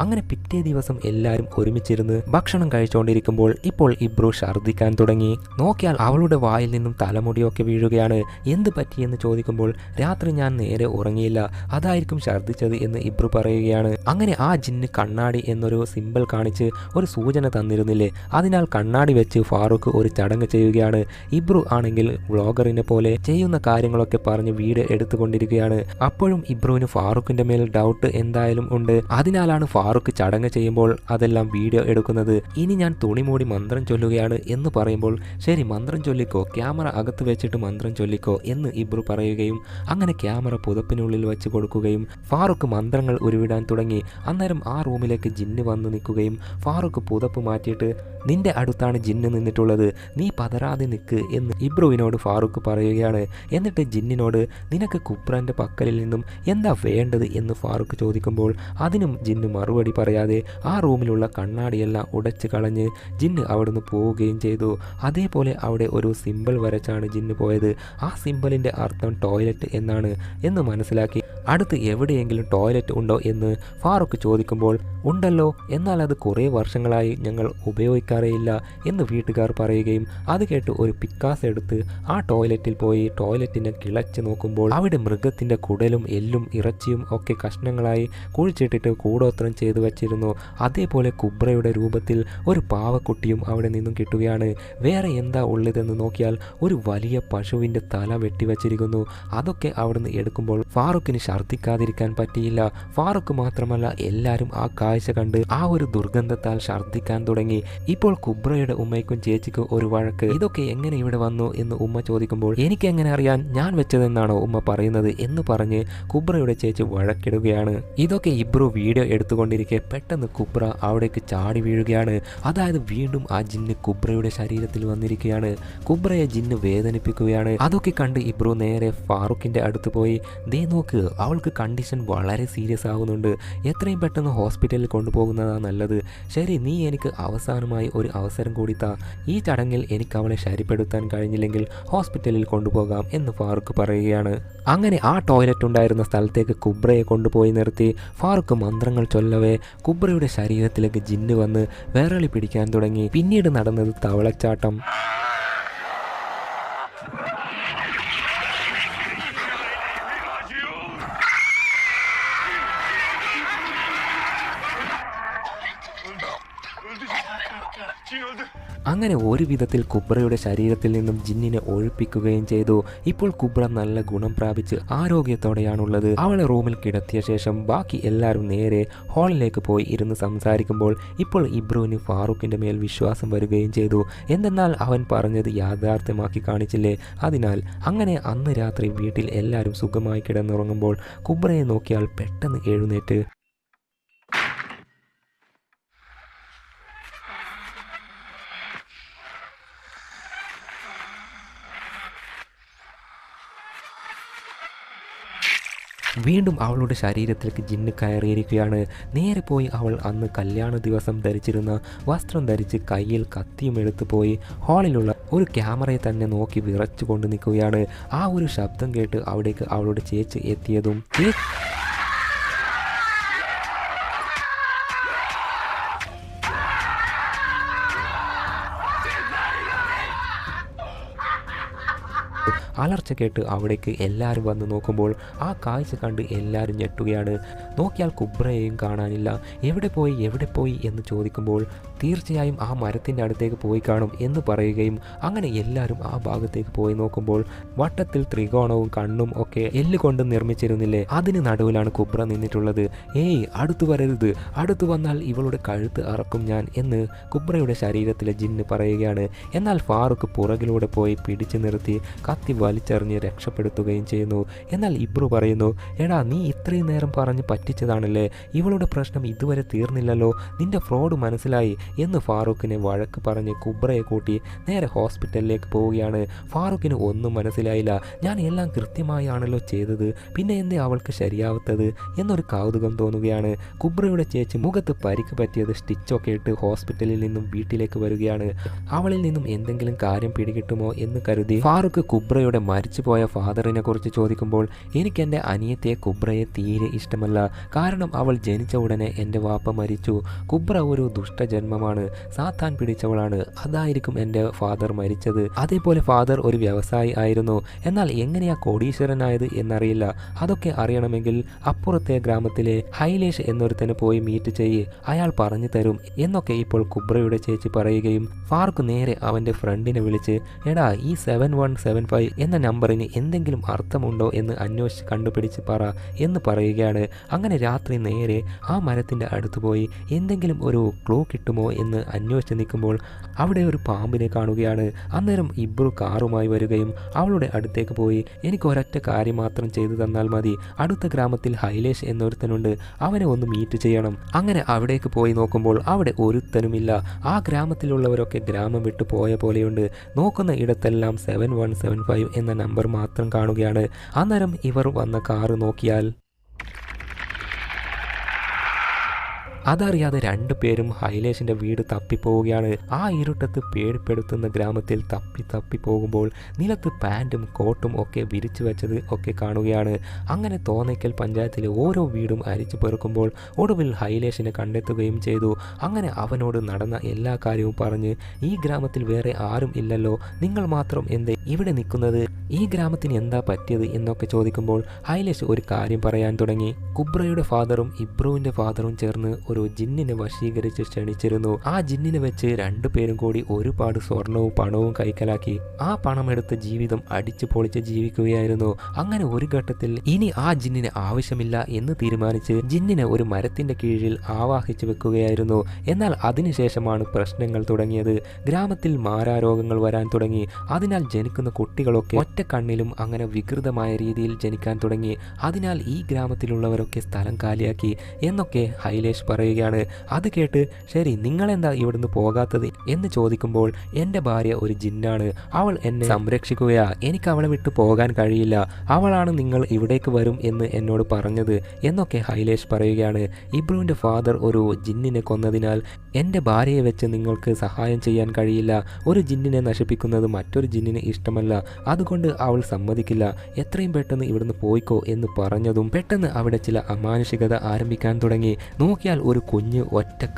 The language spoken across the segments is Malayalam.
അങ്ങനെ പിറ്റേ ദിവസം എല്ലാവരും ഒരുമിച്ചിരുന്ന് ഭക്ഷണം കഴിച്ചുകൊണ്ടിരിക്കുമ്പോൾ ഇപ്പോൾ ഇബ്രു ഛർദ്ദിക്കാൻ തുടങ്ങി. നോക്കിയാൽ അവളുടെ വായിൽ നിന്നും തലമുടിയൊക്കെ വീഴുകയാണ്. എന്ത് പറ്റിയെന്ന് ചോദിക്കുമ്പോൾ രാത്രി ഞാൻ നേരെ ഉറങ്ങിയില്ല. അതായിരിക്കും ഛർദ്ദിച്ചത് എന്ന് ഇബ്രു പറയുകയാണ്. അങ്ങനെ ആ ജിന്ന് കണ്ണാടി എന്നൊരു സിമ്പിൾ കാണിച്ച് ഒരു സൂചന തന്നിരുന്നില്ലേ? അതിനാൽ കണ്ണാടി വെച്ച് ഫാറൂഖ് ഒരു ചടങ്ങ് ചെയ്യുകയാണ്. ഇബ്രു ആണെങ്കിൽ വ്ളോഗറിനെ പോലെ ചെയ്യുന്ന കാര്യങ്ങളൊക്കെ പറഞ്ഞ് വീട് എടുത്തുകൊണ്ടിരിക്കുകയാണ്. അപ്പോഴും ഇബ്രുവിന് ഫാറൂഖിന്റെ മേൽ ഡൗട്ട് എന്തായാലും ഉണ്ട്. അതിനാലാണ് ഫാറൂഖ് ചടങ്ങ് ചെയ്യുമ്പോൾ അതെല്ലാം വീഡിയോ എടുക്കുന്നത് ഇനി ഞാൻ തുണി മൂടി മന്ത്രം ചൊല്ലുകയാണ് എന്ന് പറയുമ്പോൾ ശരി മന്ത്രം ചൊല്ലിക്കോ ക്യാമറ അകത്ത് വെച്ചിട്ട് മന്ത്രം ചൊല്ലിക്കോ എന്ന് ഇബ്രു പറയുകയും അങ്ങനെ ക്യാമറ പുതപ്പിനുള്ളിൽ വെച്ച് കൊടുക്കുകയും ഫാറൂഖ് മന്ത്രങ്ങൾ ഉരുവിടാൻ തുടങ്ങി. അന്നേരം ആ റൂമിലേക്ക് ജിന്ന് വന്ന് നിൽക്കുകയും ഫാറൂഖ് പുതപ്പ് മാറ്റിയിട്ട് നിന്റെ അടുത്താണ് ജിന്ന് നിന്നിട്ടുള്ളത് നീ പതരാതെ നിൽക്ക് എന്ന് ഇബ്രുവിനോട് ഫാറൂഖ് പറയുകയാണ്. എന്നിട്ട് ജിന്നിനോട് നിനക്ക് കുപ്രാന്റെ പക്കലിൽ നിന്നും എന്താ വേണ്ടത്? എന്ന് ഫാറൂഖ് ചോദിക്കുമ്പോൾ അതിനും ജിന്ന് മറുപടി പറയാതെ ആ റൂമിലുള്ള കണ്ണാടിയെല്ലാം ഉടച്ചു കളഞ്ഞ് ജിന്ന് അവിടുന്ന് പോവുകയും ചെയ്തു. അതേപോലെ അവിടെ ഒരു സിമ്പിൾ വരച്ചാണ് ജിന്ന് പോയത്. ആ സിമ്പിളിന്റെ അർത്ഥം ടോയ്ലറ്റ് എന്നാണ് എന്ന് മനസ്സിലാക്കി അടുത്ത് എവിടെയെങ്കിലും ടോയ്ലറ്റ് ഉണ്ടോ എന്ന് ഫാറൂഖ് ചോദിക്കുമ്പോൾ ഉണ്ടല്ലോ എന്നാൽ അത് കുറേ വർഷങ്ങളായി ഞങ്ങൾ ഉപയോഗിക്കാറേയില്ല എന്ന് വീട്ടുകാർ പറയുകയും അത് കേട്ട് ഒരു പിക്കാസ് എടുത്ത് ആ ടോയ്ലറ്റിൽ പോയി ടോയ്ലറ്റിനെ കിളച്ച് നോക്കുമ്പോൾ അവിടെ മൃഗത്തിന്റെ കുടലും എല്ലും ഇറച്ചിയും ഒക്കെ കഷ്ണങ്ങളായി കുഴിച്ചിട്ടിട്ട് കൂടോത്രം ചെയ്തു. വച്ചിരുന്നു. അതേപോലെ കുബ്രയുടെ രൂപത്തിൽ ഒരു പാവക്കുട്ടിയും അവിടെ നിന്നും കിട്ടുകയാണ്. വേറെ എന്താ ഉള്ളതെന്ന് നോക്കിയാൽ ഒരു വലിയ പശുവിന്റെ തല വെട്ടിവച്ചിരിക്കുന്നു അതൊക്കെ അവിടുന്ന് എടുക്കുമ്പോൾ ഫാറൂഖിന് ഛർദ്ദിക്കാതിരിക്കാൻ പറ്റിയില്ല. ഫാറൂഖ് മാത്രമല്ല എല്ലാവരും ആ കാഴ്ച കണ്ട് ആ ഒരു ദുർഗന്ധത്താൽ ഛർദ്ദിക്കാൻ തുടങ്ങി. ഇപ്പോൾ കുബ്രയുടെ ഉമ്മയ്ക്കും ചേച്ചിക്കും ഒരു വഴക്ക്. ഇതൊക്കെ എങ്ങനെ ഇവിടെ വന്നു? എന്ന് ഉമ്മ ചോദിക്കുമ്പോൾ എനിക്ക് എങ്ങനെ അറിയാൻ ഞാൻ വെച്ചതെന്നാണോ ഉമ്മ പറയുന്നത്? എന്ന് പറഞ്ഞ് കുബ്രയുടെ ചേച്ചി വഴക്കിടുകയാണ്. ഇതൊക്കെ ഇബ്രു വീഡിയോ എടുത്തുകൊണ്ടിരിക്കെ പെട്ടെന്ന് കുബ്ര അവിടേക്ക് ചാടി വീഴുകയാണ്. അതായത് വീണ്ടും ആ ജിന്ന് കുബ്രയുടെ ശരീരത്തിൽ വന്നിരിക്കുകയാണ് കുബ്രയെ ജിന്ന് വേദനിപ്പിക്കുകയാണ്. അതൊക്കെ കണ്ട് ഇബ്രു നേരെ ഫാറൂഖിന്റെ അടുത്ത് പോയി. ദേ നോക്ക് അവൾക്ക് കണ്ടീഷൻ വളരെ സീരിയസ് ആകുന്നുണ്ട് എത്രയും പെട്ടെന്ന് ഹോസ്പിറ്റലിൽ കൊണ്ടുപോകുന്നതാണ് നല്ലത്. ശരി നീ എനിക്ക് അവസാനമായി ഒരു അവസരം കൂടി താ. ഈ ചടങ്ങിൽ എനിക്ക് അവളെ ശരിപ്പെടുത്താൻ കഴിഞ്ഞില്ലെങ്കിൽ ഹോസ്പിറ്റലിൽ കൊണ്ടുപോകാം എന്ന് ഫാറൂഖ് പറയുകയാണ്. അങ്ങനെ ആ ടോയ്ലറ്റ് ഉണ്ടായിരുന്ന സ്ഥലത്തേക്ക് കുബ്രയെ കൊണ്ടുപോയി നിർത്തി. ഫാറൂഖ് മന്ത്രങ്ങൾ ചൊല്ലവേ കുബ്രയുടെ ശരീരത്തിലേക്ക് ജിന്ന് വന്ന് വേറളി പിടിക്കാൻ തുടങ്ങി. പിന്നീട് നടന്നത് തവളച്ചാട്ടം. അങ്ങനെ ഒരു വിധത്തിൽ കുബ്രയുടെ ശരീരത്തിൽ നിന്നും ജിന്നിനെ ഒഴിപ്പിക്കുകയും ചെയ്തു. ഇപ്പോൾ കുബ്ര നല്ല ഗുണം പ്രാപിച്ച് ആരോഗ്യത്തോടെയാണുള്ളത്. അവളെ റൂമിൽ കിടത്തിയ ശേഷം ബാക്കി എല്ലാവരും നേരെ ഹാളിലേക്ക് പോയി ഇരുന്ന് സംസാരിക്കുമ്പോൾ ഇപ്പോൾ ഇബ്രുവിന് ഫാറൂഖിന്റെ മേൽ വിശ്വാസം വരികയും ചെയ്തു. എന്തെന്നാൽ അവൻ പറഞ്ഞത് യാഥാർത്ഥ്യമാക്കി കാണിച്ചില്ലേ? അതിനാൽ അങ്ങനെ അന്ന് രാത്രി വീട്ടിൽ എല്ലാവരും സുഖമായി കിടന്നുറങ്ങുമ്പോൾ കുബ്രയെ നോക്കിയാൽ പെട്ടെന്ന് എഴുന്നേറ്റ് വീണ്ടും അവളുടെ ശരീരത്തിലേക്ക് ജിന്ന് കയറിയിരിക്കുകയാണ്. നേരെ പോയി അവൾ അന്ന് കല്യാണ ദിവസം ധരിച്ചിരുന്ന വസ്ത്രം ധരിച്ച് കയ്യിൽ കത്തിയും എടുത്തു പോയി ഹാളിലുള്ള ഒരു ക്യാമറയെ തന്നെ നോക്കി വിറച്ചുകൊണ്ട് നിൽക്കുകയാണ്. ആ ഒരു ശബ്ദം കേട്ട് അവിടേക്ക് അവളുടെ ചേച്ചി എത്തിയതും അലർച്ച കേട്ട് അവിടേക്ക് എല്ലാവരും വന്ന് നോക്കുമ്പോൾ ആ കാഴ്ച കണ്ട് എല്ലാവരും ഞെട്ടുകയാണ്. നോക്കിയാൽ കുബ്രയെയും കാണാനില്ല. എവിടെ പോയി എവിടെ പോയി എന്ന് ചോദിക്കുമ്പോൾ തീർച്ചയായും ആ മരത്തിന്റെ അടുത്തേക്ക് പോയി കാണും എന്ന് പറയുകയും അങ്ങനെ എല്ലാവരും ആ ഭാഗത്തേക്ക് പോയി നോക്കുമ്പോൾ വട്ടത്തിൽ ത്രികോണവും കണ്ണും ഒക്കെ എല്ല് കൊണ്ട് നിർമ്മിച്ചിരുന്നില്ലേ? അതിന് നടുവിലാണ് കുബ്ര നിന്നിട്ടുള്ളത്. ഏയ് അടുത്തു വരരുത്. അടുത്തു വന്നാൽ ഇവളുടെ കഴുത്ത് അറക്കും ഞാൻ എന്ന് കുബ്രയുടെ ശരീരത്തിലെ ജിന്ന് പറയുകയാണ്. എന്നാൽ ഫാറൂഖ് പുറകിലൂടെ പോയി പിടിച്ചു നിർത്തി കത്തി വലിച്ചെറിഞ്ഞ് രക്ഷപ്പെടുത്തുകയും ചെയ്യുന്നു. എന്നാൽ ഇബ്രു പറയുന്നു എടാ നീ ഇത്രയും നേരം പറഞ്ഞ് പറ്റിച്ചതാണല്ലേ? ഇവളുടെ പ്രശ്നം ഇതുവരെ തീർന്നില്ലല്ലോ. നിന്റെ ഫ്രോഡ് മനസ്സിലായി? എന്ന് ഫാറൂഖിനെ വഴക്ക് പറഞ്ഞ് കുബ്രയെ കൂട്ടി നേരെ ഹോസ്പിറ്റലിലേക്ക് പോവുകയാണ്. ഫാറൂഖിന് ഒന്നും മനസ്സിലായില്ല. ഞാൻ എല്ലാം കൃത്യമായാണല്ലോ ചെയ്തത്. പിന്നെ എന്തേ അവൾക്ക് ശരിയാവത്തത്? എന്നൊരു കൗതുകം തോന്നുകയാണ്. കുബ്രയുടെ ചേച്ചി മുഖത്ത് പരിക്ക് പറ്റിയത് സ്റ്റിച്ചൊക്കെ ഇട്ട് ഹോസ്പിറ്റലിൽ നിന്നും വീട്ടിലേക്ക് വരികയാണ്. അവളിൽ നിന്നും എന്തെങ്കിലും കാര്യം പിടികിട്ടുമോ എന്ന് കരുതി ഫാറൂഖ് കുബ്രയുടെ മരിച്ചുപോയ ഫാദറിനെ കുറിച്ച് ചോദിക്കുമ്പോൾ എനിക്ക് എന്റെ അനിയത്തെ കുബ്രയെ തീരെ ഇഷ്ടമല്ല. കാരണം അവൾ ജനിച്ച ഉടനെ എന്റെ വാപ്പ മരിച്ചു. കുബ്ര ഒരു ദുഷ്ടജന്മമാണ്. സാത്താൻ പിടിച്ചവളാണ്. അതായിരിക്കും എന്റെ ഫാദർ മരിച്ചത്. അതേപോലെ ഫാദർ ഒരു വ്യവസായി ആയിരുന്നു. എന്നാൽ എങ്ങനെയാ കോടീശ്വരനായത് എന്നറിയില്ല. അതൊക്കെ അറിയണമെങ്കിൽ അപ്പുറത്തെ ഗ്രാമത്തിലെ ഹൈലേഷ് എന്നൊരുത്തനെ പോയി മീറ്റ് ചെയ്യ്. അയാൾ പറഞ്ഞു തരും. എന്നൊക്കെ ഇപ്പോൾ കുബ്രയുടെ ചേച്ചി പറയുകയും ഫാർക്ക് നേരെ അവന്റെ ഫ്രണ്ടിനെ വിളിച്ച് എടാ ഈ സെവൻ വൺ സെവൻ ഫൈവ് എന്ന നമ്പറിന് എന്തെങ്കിലും അർത്ഥമുണ്ടോ എന്ന് അന്വേഷിച്ച് കണ്ടുപിടിച്ച് പറ എന്ന് പറയുകയാണ്. അങ്ങനെ രാത്രി നേരെ ആ മരത്തിന്റെ അടുത്ത് പോയി എന്തെങ്കിലും ഒരു ക്ലൂ കിട്ടുമോ എന്ന് അന്വേഷിച്ച് നിൽക്കുമ്പോൾ അവിടെ ഒരു പാമ്പിനെ കാണുകയാണ്. അന്നേരം ഇബ്രു കാറുമായി വരികയും അവളുടെ അടുത്തേക്ക് പോയി എനിക്ക് ഒരൊറ്റ കാര്യം മാത്രം ചെയ്തു തന്നാൽ മതി. അടുത്ത ഗ്രാമത്തിൽ ഹൈലേഷ് എന്നൊരുത്തനുണ്ട്. അവനെ ഒന്ന് മീറ്റ് ചെയ്യണം. അങ്ങനെ അവിടേക്ക് പോയി നോക്കുമ്പോൾ അവിടെ ഒരുത്തനുമില്ല. ആ ഗ്രാമത്തിലുള്ളവരൊക്കെ ഗ്രാമം വിട്ടു പോയ പോലെയുണ്ട്. നോക്കുന്ന ഇടത്തെല്ലാം സെവൻ വൺ സെവൻ ഫൈവ് എന്ന നമ്പർ മാത്രം കാണുകയാണ്. അന്നേരം ഇവർ വന്ന കാറ് നോക്കിയാൽ അതറിയാതെ രണ്ടുപേരും ഹൈലേഷിന്റെ വീട് തപ്പിപ്പോവുകയാണ്. ആ ഇരുട്ടത്ത് പേടിപ്പെടുത്തുന്ന ഗ്രാമത്തിൽ തപ്പി തപ്പി പോകുമ്പോൾ നിലത്ത് പാന്റും കോട്ടും ഒക്കെ വിരിച്ചു വെച്ചത് ഒക്കെ കാണുകയാണ്. അങ്ങനെ തോന്നിക്കൽ പഞ്ചായത്തിലെ ഓരോ വീടും അരിച്ചു പെറുക്കുമ്പോൾ ഒടുവിൽ ഹൈലേഷിനെ കണ്ടെത്തുകയും ചെയ്തു. അങ്ങനെ അവനോട് നടന്ന എല്ലാ കാര്യവും പറഞ്ഞ് ഈ ഗ്രാമത്തിൽ വേറെ ആരും ഇല്ലല്ലോ നിങ്ങൾ മാത്രം എന്തേ ഇവിടെ നിൽക്കുന്നത്? ഈ ഗ്രാമത്തിന് എന്താ പറ്റിയത്? എന്നൊക്കെ ചോദിക്കുമ്പോൾ ഹൈലേഷ് ഒരു കാര്യം പറയാൻ തുടങ്ങി. കുബ്രയുടെ ഫാദറും ഇബ്രുവിന്റെ ഫാദറും ചേർന്ന് ഒരു ജിന്നിനെ വശീകരിച്ച് ക്ഷണിച്ചിരുന്നു. ആ ജിന്നിനെ വെച്ച് രണ്ടുപേരും കൂടി ഒരുപാട് സ്വർണവും പണവും കൈക്കലാക്കി. ആ പണമെടുത്ത് ജീവിതം അടിച്ചു പൊളിച്ച് ജീവിക്കുകയായിരുന്നു. അങ്ങനെ ഒരു ഘട്ടത്തിൽ ഇനി ആ ജിന്നിന് ആവശ്യമില്ല എന്ന് തീരുമാനിച്ച് ജിന്നിനെ ഒരു മരത്തിന്റെ കീഴിൽ ആവാഹിച്ചു വെക്കുകയായിരുന്നു. എന്നാൽ അതിനുശേഷമാണ് പ്രശ്നങ്ങൾ തുടങ്ങിയത്. ഗ്രാമത്തിൽ മാരാരോഗങ്ങൾ വരാൻ തുടങ്ങി. അതിനാൽ ജനിക്കുന്ന കുട്ടികളൊക്കെ ഒറ്റ കണ്ണിലും അങ്ങനെ വികൃതമായ രീതിയിൽ ജനിക്കാൻ തുടങ്ങി. അതിനാൽ ഈ ഗ്രാമത്തിലുള്ളവരൊക്കെ സ്ഥലം കാലിയാക്കി എന്നൊക്കെ ഹൈലേഷ് പറയുകയാണ്. അത് കേട്ട് ശരി നിങ്ങളെന്താ ഇവിടുന്ന് പോകാത്തത്? എന്ന് ചോദിക്കുമ്പോൾ എന്റെ ഭാര്യ ഒരു ജിന്നാണ്. അവൾ എന്നെ സംരക്ഷിക്കുകയാ. എനിക്ക് അവളെ വിട്ടു പോകാൻ കഴിയില്ല. അവളാണ് നിങ്ങൾ ഇവിടേക്ക് വരും എന്ന് എന്നോട് പറഞ്ഞത് എന്നൊക്കെ ഹൈലേഷ് പറയുകയാണ്. ഇബ്രുവിന്റെ ഫാദർ ഒരു ജിന്നിനെ കൊന്നതിനാൽ എന്റെ ഭാര്യയെ വെച്ച് നിങ്ങൾക്ക് സഹായം ചെയ്യാൻ കഴിയില്ല. ഒരു ജിന്നിനെ നശിപ്പിക്കുന്നത് മറ്റൊരു ജിന്നിന് ഇഷ്ടമല്ല. അതുകൊണ്ട് അവൾ സമ്മതിക്കില്ല. എത്രയും പെട്ടെന്ന് ഇവിടുന്ന് പോയിക്കോ എന്ന് പറഞ്ഞതും പെട്ടെന്ന് അവിടെ ചില അമാനുഷികത ആരംഭിക്കാൻ തുടങ്ങി. നോക്കിയാൽ ഒരു കുഞ്ഞ്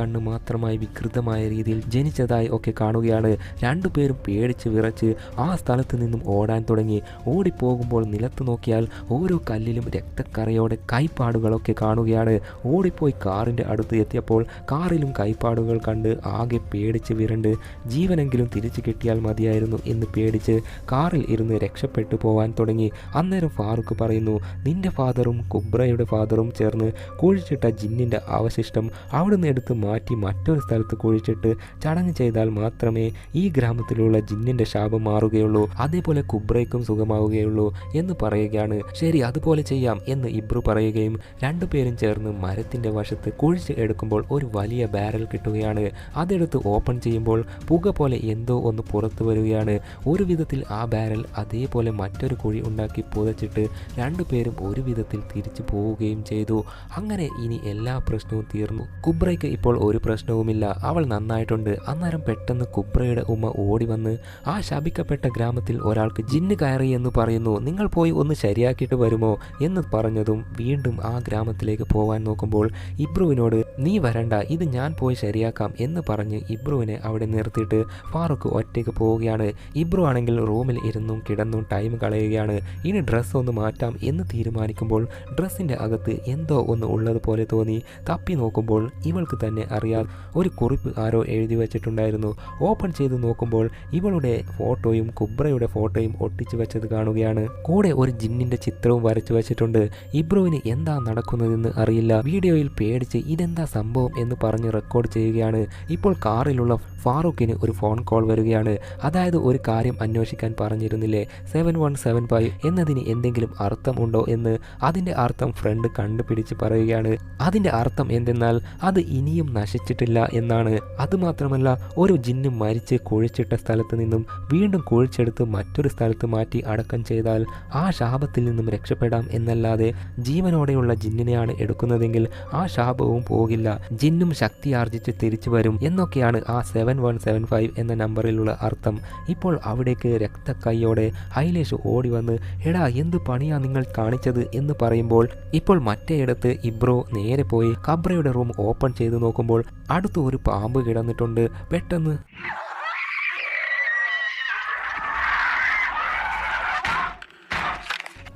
കണ്ണ് മാത്രമായി വികൃതമായ രീതിയിൽ ജനിച്ചതായി ഒക്കെ കാണുകയാണ്. രണ്ടുപേരും പേടിച്ച് വിറച്ച് ആ സ്ഥലത്ത് നിന്നും ഓടാൻ തുടങ്ങി. ഓടിപ്പോകുമ്പോൾ നിലത്ത് നോക്കിയാൽ ഓരോ കല്ലിലും രക്തക്കറയോടെ കൈപ്പാടുകളൊക്കെ കാണുകയാണ്. ഓടിപ്പോയി കാറിന്റെ അടുത്ത് എത്തിയപ്പോൾ കാറിലും കൈപ്പാടുകൾ കണ്ട് ആകെ പേടിച്ച് വിരണ്ട്. ജീവനെങ്കിലും തിരിച്ചു കിട്ടിയാൽ മതിയായിരുന്നു എന്ന് പേടിച്ച് കാറിൽ ഇരുന്ന് രക്ഷപ്പെട്ടു പോവാൻ തുടങ്ങി. അന്നേരം ഫാറൂഖ് പറയുന്നു നിന്റെ ഫാദറും കുബ്രയുടെ ഫാദറും ചേർന്ന് കുഴിച്ചിട്ട ജിന്നിന്റെ അവശിഷ്ടം അവിടുന്ന് എടുത്ത് മാറ്റി മറ്റൊരു സ്ഥലത്ത് കുഴിച്ചിട്ട് ചടങ്ങ് ചെയ്താൽ മാത്രമേ ഈ ഗ്രാമത്തിലുള്ള ജിന്നിന്റെ ശാപം മാറുകയുള്ളൂ. അതേപോലെ കുബ്രയ്ക്കും സുഖമാവുകയുള്ളൂ എന്ന് പറയുകയാണ്. ശരി അതുപോലെ ചെയ്യാം എന്ന് ഇബ്രു പറയുകയും രണ്ടുപേരും ചേർന്ന് മരത്തിന്റെ വശത്ത് കുഴിച്ച് എടുക്കുമ്പോൾ ഒരു വലിയ ബാരൽ കിട്ടുകയാണ്. അതെടുത്ത് ഓപ്പൺ ചെയ്യുമ്പോൾ പുക പോലെ എന്തോ ഒന്ന് പുറത്തു വരികയാണ്. ഒരു വിധത്തിൽ ആ ബാരൽ അതേപോലെ മറ്റൊരു കുഴി ഉണ്ടാക്കി പുതച്ചിട്ട് രണ്ടുപേരും ഒരു വിധത്തിൽ തിരിച്ചു പോവുകയും ചെയ്തു. അങ്ങനെ ഇനി എല്ലാ പ്രശ്നവും തീർന്നു. കുബ്രയ്ക്ക് ഇപ്പോൾ ഒരു പ്രശ്നവുമില്ല. അവൾ നന്നായിട്ടുണ്ട്. അന്നേരം പെട്ടെന്ന് കുബ്രയുടെ ഉമ്മ ഓടി വന്ന് ആ ശപിക്കപ്പെട്ട ഗ്രാമത്തിൽ ഒരാൾക്ക് ജിന്ന് കയറി എന്ന് പറയുന്നു. നിങ്ങൾ പോയി ഒന്ന് ശരിയാക്കിയിട്ട് വരുമോ? എന്ന് പറഞ്ഞതും വീണ്ടും ആ ഗ്രാമത്തിലേക്ക് പോവാൻ നോക്കുമ്പോൾ ഇബ്രുവിനോട് നീ വരണ്ട. ഇത് ഞാൻ പോയി ശരിയാക്കാം. എന്ന് പറഞ്ഞ് ഇബ്രുവിനെ അവിടെ നിർത്തിയിട്ട് ഫാറൂഖ് ഒറ്റയ്ക്ക് പോവുകയാണ്. ഇബ്രു ആണെങ്കിൽ റൂമിൽ ഇരുന്നും കിടന്നും ടൈം കളയുകയാണ്. ഇനി ഡ്രസ്സ് ഒന്ന് മാറ്റാം എന്ന് തീരുമാനിക്കുമ്പോൾ ഡ്രസ്സിന്റെ അകത്ത് എന്തോ ഒന്ന് ഉള്ളതുപോലെ തോന്നി. തപ്പി നോക്കുമ്പോൾ ഇവൾക്ക് തന്നെ അറിയാം. ഒരു കുറിപ്പ് ആരോ എഴുതി വെച്ചിട്ടുണ്ടായിരുന്നു. ഓപ്പൺ ചെയ്ത് നോക്കുമ്പോൾ ഇവളുടെ ഫോട്ടോയും കുബ്രയുടെ ഫോട്ടോയും ഒട്ടിച്ചു വെച്ചത് കാണുകയാണ്. കൂടെ ഒരു ജിന്നിന്റെ ചിത്രവും വരച്ചു വെച്ചിട്ടുണ്ട്. ഇബ്രുവിന് എന്താ നടക്കുന്നതെന്ന് അറിയില്ല. വീഡിയോയിൽ പേടിച്ച് ഇതെന്താ സംഭവം എന്ന് പറഞ്ഞ് റെക്കോർഡ് ചെയ്യുകയാണ്. ഇപ്പോൾ കാറിലുള്ള ഫാറൂഖിന് ഒരു ഫോൺ കോൾ വരികയാണ്. അതായത് ഒരു കാര്യം അന്വേഷിക്കാൻ പറഞ്ഞിരുന്നില്ലേ? സെവൻ വൺ സെവൻ ഫൈവ് എന്നതിന് എന്തെങ്കിലും അർത്ഥം ഉണ്ടോ എന്ന് അതിന്റെ അർത്ഥം ഫ്രണ്ട് കണ്ടുപിടിച്ച് പറയുകയാണ്. അതിന്റെ അർത്ഥം എന്തെന്നാൽ എന്നാൽ അത് ഇനിയും നശിച്ചിട്ടില്ല എന്നാണ്. അതുമാത്രമല്ല ഒരു ജിന്ന് മരിച്ച് കുഴിച്ചിട്ട സ്ഥലത്ത് നിന്നും വീണ്ടും കുഴിച്ചെടുത്ത് മറ്റൊരു സ്ഥലത്ത് മാറ്റി അടക്കം ചെയ്താൽ ആ ശാപത്തിൽ നിന്നും രക്ഷപ്പെടാം എന്നല്ലാതെ ജീവനോടെയുള്ള ജിന്നിനെയാണ് എടുക്കുന്നതെങ്കിൽ ആ ശാപവും പോകില്ല. ജിന്നും ശക്തി ആർജിച്ച് തിരിച്ചു വരും എന്നൊക്കെയാണ് ആ സെവൻ വൺ സെവൻ ഫൈവ് എന്ന നമ്പറിലുള്ള അർത്ഥം. ഇപ്പോൾ അവിടേക്ക് രക്തക്കൈയോടെ ഹൈലേഷ് ഓടി വന്ന് എടാ എന്ത് പണിയാ നിങ്ങൾ കാണിച്ചത്? എന്ന് പറയുമ്പോൾ ഇപ്പോൾ മറ്റേയിടത്ത് ഇബ്രോ നേരെ പോയി കബ്രയുടെ റൂം ഓപ്പൺ ചെയ്ത് നോക്കുമ്പോൾ അടുത്ത് ഒരു പാമ്പ് കിടന്നിട്ടുണ്ട്. പെട്ടെന്ന്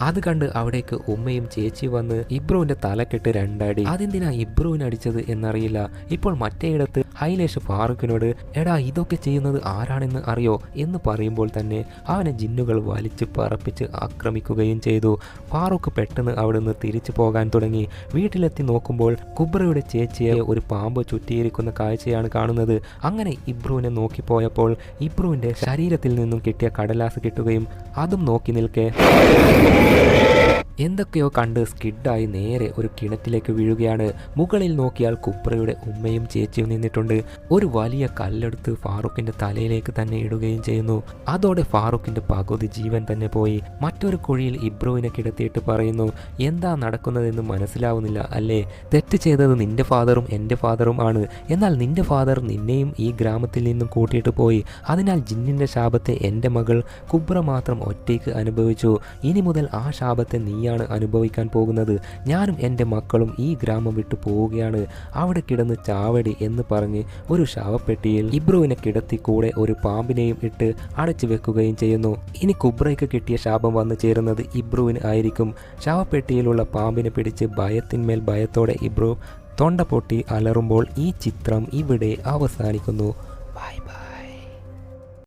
അത് കണ്ട് അവിടേക്ക് ഉമ്മയും ചേച്ചി വന്ന് ഇബ്രുവിന്റെ തലക്കെട്ട് രണ്ടടി. അതെന്തിനാ ഇബ്രുവിന് അടിച്ചത് എന്നറിയില്ല. ഇപ്പോൾ മറ്റേയിടത്ത് ഹൈലേഷ് ഫാറൂഖിനോട് എടാ ഇതൊക്കെ ചെയ്യുന്നത് ആരാണെന്ന് അറിയോ? എന്ന് പറയുമ്പോൾ തന്നെ അവനെ ജിന്നുകൾ വലിച്ചു പറപ്പിച്ച് ആക്രമിക്കുകയും ചെയ്തു. ഫാറൂഖ് പെട്ടെന്ന് അവിടുന്ന് തിരിച്ചു പോകാൻ തുടങ്ങി. വീട്ടിലെത്തി നോക്കുമ്പോൾ കുബ്രയുടെ ചേച്ചിയെ ഒരു പാമ്പ് ചുറ്റിയിരിക്കുന്ന കാഴ്ചയാണ് കാണുന്നത്. അങ്ങനെ ഇബ്രുവിനെ നോക്കിപ്പോയപ്പോൾ ഇബ്രുവിന്റെ ശരീരത്തിൽ നിന്നും കിട്ടിയ കടലാസ് കിട്ടുകയും അതും നോക്കി നിൽക്കെ Amen. എന്തൊക്കെയോ കണ്ട് സ്കിഡായി നേരെ ഒരു കിണറ്റിലേക്ക് വീഴുകയാണ്. മുകളിൽ നോക്കിയാൽ കുപ്രയുടെ ഉമ്മയും ചേച്ചിയും നിന്നിട്ടുണ്ട്. ഒരു വലിയ കല്ലെടുത്ത് ഫാറൂഖിന്റെ തലയിലേക്ക് തന്നെ ഇടുകയും ചെയ്യുന്നു. അതോടെ ഫാറൂഖിന്റെ പകുതി ജീവൻ തന്നെ പോയി. മറ്റൊരു കുഴിയിൽ ഇബ്രുവിനെ കിടത്തിയിട്ട് പറയുന്നു എന്താ നടക്കുന്നതെന്ന് മനസ്സിലാവുന്നില്ല അല്ലേ? തെറ്റ് ചെയ്തത് നിന്റെ ഫാദറും എന്റെ ഫാദറും ആണ്. എന്നാൽ നിന്റെ ഫാദർ നിന്നെയും ഈ ഗ്രാമത്തിൽ നിന്നും കൂട്ടിയിട്ട് പോയി. അതിനാൽ ജിന്നിന്റെ ശാപത്തെ എന്റെ മകൾ കുബ്ര മാത്രം ഒറ്റയ്ക്ക് അനുഭവിച്ചു. ഇനി മുതൽ ആ ശാപത്തെ നീയാണ് അനുഭവിക്കാൻ പോകുന്നത്. ഞാനും എന്റെ മക്കളും ഈ ഗ്രാമം വിട്ടു പോവുകയാണ്. അവിടെ കിടന്ന് ചാവടി എന്ന് പറഞ്ഞ് ഒരു ശവപ്പെട്ടിയിൽ ഇബ്രുവിനെ കിടത്തി കൂടെ ഒരു പാമ്പിനെയും ഇട്ട് അടച്ചു വെക്കുകയും ചെയ്യുന്നു. ഇനി കുബ്രയ്ക്ക് കിട്ടിയ ശാപം വന്നു ചേരുന്നത് ഇബ്രുവിന് ആയിരിക്കും. ശവപ്പെട്ടിയിലുള്ള പാമ്പിനെ പിടിച്ച് ഭയത്തിന്മേൽ ഭയത്തോടെ ഇബ്രു തൊണ്ട പൊട്ടി അലറുമ്പോൾ ഈ ചിത്രം ഇവിടെ അവസാനിക്കുന്നു. Bye bye.